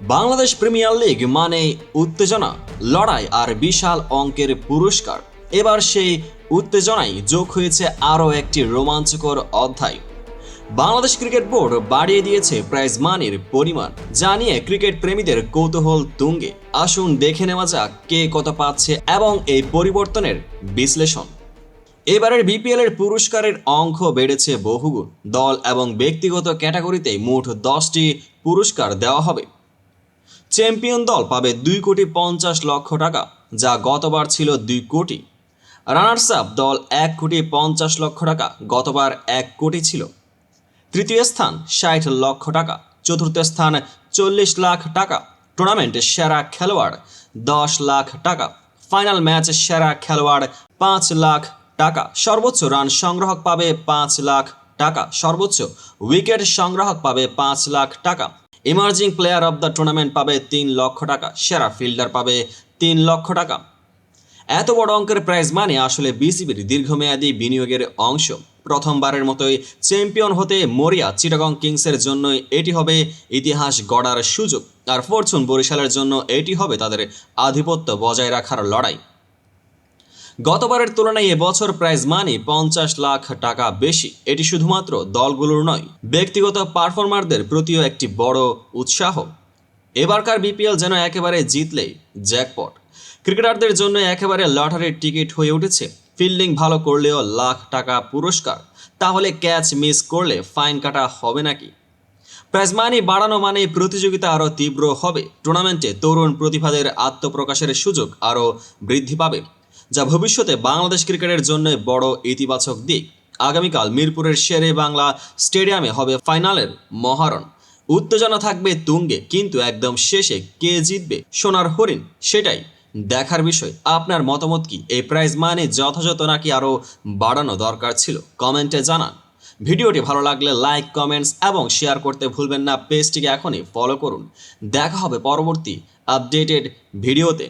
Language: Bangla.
বাংলাদেশ প্রিমিয়ার লিগ মানে উত্তেজনা, লড়াই আর বিশাল অঙ্কের পুরস্কার। এবার সেই উত্তেজনায় যোগ হয়েছে আরও একটি রোমাঞ্চকর অধ্যায়। বাংলাদেশ ক্রিকেট বোর্ড বাড়িয়ে দিয়েছে প্রাইজ মানির পরিমাণ, যা নিয়ে ক্রিকেট প্রেমীদের কৌতূহল তুঙ্গে। আসুন দেখে নেওয়া যাক কে কত পাচ্ছে এবং এই পরিবর্তনের বিশ্লেষণ। এবারের বিপিএল এর পুরস্কারের অঙ্ক বেড়েছে বহুগুণ। দল এবং ব্যক্তিগত ক্যাটাগরিতে মোট দশটি পুরস্কার দেওয়া হবে। চ্যাম্পিয়ন দল পাবে দুই কোটি পঞ্চাশ লক্ষ টাকা, যা গতবার ছিল দুই কোটি। রানার্স আপ দল এক কোটি পঞ্চাশ লক্ষ টাকা, গতবার এক কোটি ছিল। তৃতীয় স্থান ষাট লক্ষ টাকা, চতুর্থ স্থান চল্লিশ লাখ টাকা, টুর্নামেন্টে সেরা খেলোয়াড় দশ লাখ টাকা, ফাইনাল ম্যাচ সেরা খেলোয়াড় পাঁচ লাখ টাকা, সর্বোচ্চ রান সংগ্রাহক পাবে পাঁচ লাখ টাকা, সর্বোচ্চ উইকেট সংগ্রাহক পাবে পাঁচ লাখ টাকা। Emerging player of the tournament পাবে তিন লক্ষ টাকা, সেরা ফিল্ডার পাবে তিন লক্ষ টাকা। এত বড় অঙ্কের প্রাইজ মানে আসলে বিসিবির দীর্ঘমেয়াদী বিনিয়োগের অংশ। প্রথমবারের মতোই চ্যাম্পিয়ন হতে মরিয়া চিটাগং কিংসের জন্যই এটি হবে ইতিহাস গড়ার সুযোগ। আর ফরচুন বরিশালের জন্য এটি হবে তাদের আধিপত্য বজায় রাখার লড়াই। গতবারের তুলনায় এবছর প্রাইজ মানি পঞ্চাশ লাখ টাকা বেশি। এটি শুধুমাত্র দলগুলোর নয়, ব্যক্তিগত পারফর্মারদের প্রতিও একটি বড় উৎসাহ। এবারকার বিপিএল যেন একেবারে জিতলেই জ্যাকপট ক্রিকেটারদের জন্য একেবারে লটারির টিকিট হয়ে উঠেছে। ফিল্ডিং ভালো করলেও লাখ টাকা পুরস্কার। তাহলে ক্যাচ মিস করলে ফাইন কাটা হবে নাকি? প্রাইজ মানি বাড়ানো মানে প্রতিযোগিতা আরও তীব্র হবে। টুর্নামেন্টে তরুণ প্রতিভাদের আত্মপ্রকাশের সুযোগ আরও বৃদ্ধি পাবে। যা ভবিষ্যতে বাংলাদেশ ক্রিকেটের জন্য বড় ইতিবাচক দিক। আগামীকাল মিরপুরের শেরে বাংলা স্টেডিয়ামে হবে ফাইনালের মহারণ। উত্তেজনা থাকবে তুঙ্গে, কিন্তু একদম শেষে কে জিতবে সোনার হরিণ সেটাই। দেখার বিষয়, আপনার মতামত কি? এই প্রাইজ মানে যথাযথ নাকি আরও বাড়ানো দরকার ছিল? কমেন্টে জানান। ভিডিওটি ভালো লাগলে লাইক কমেন্টস এবং শেয়ার করতে ভুলবেন না। পেজটিকে এখনই ফলো করুন। দেখা হবে পরবর্তী আপডেটেড ভিডিওতে।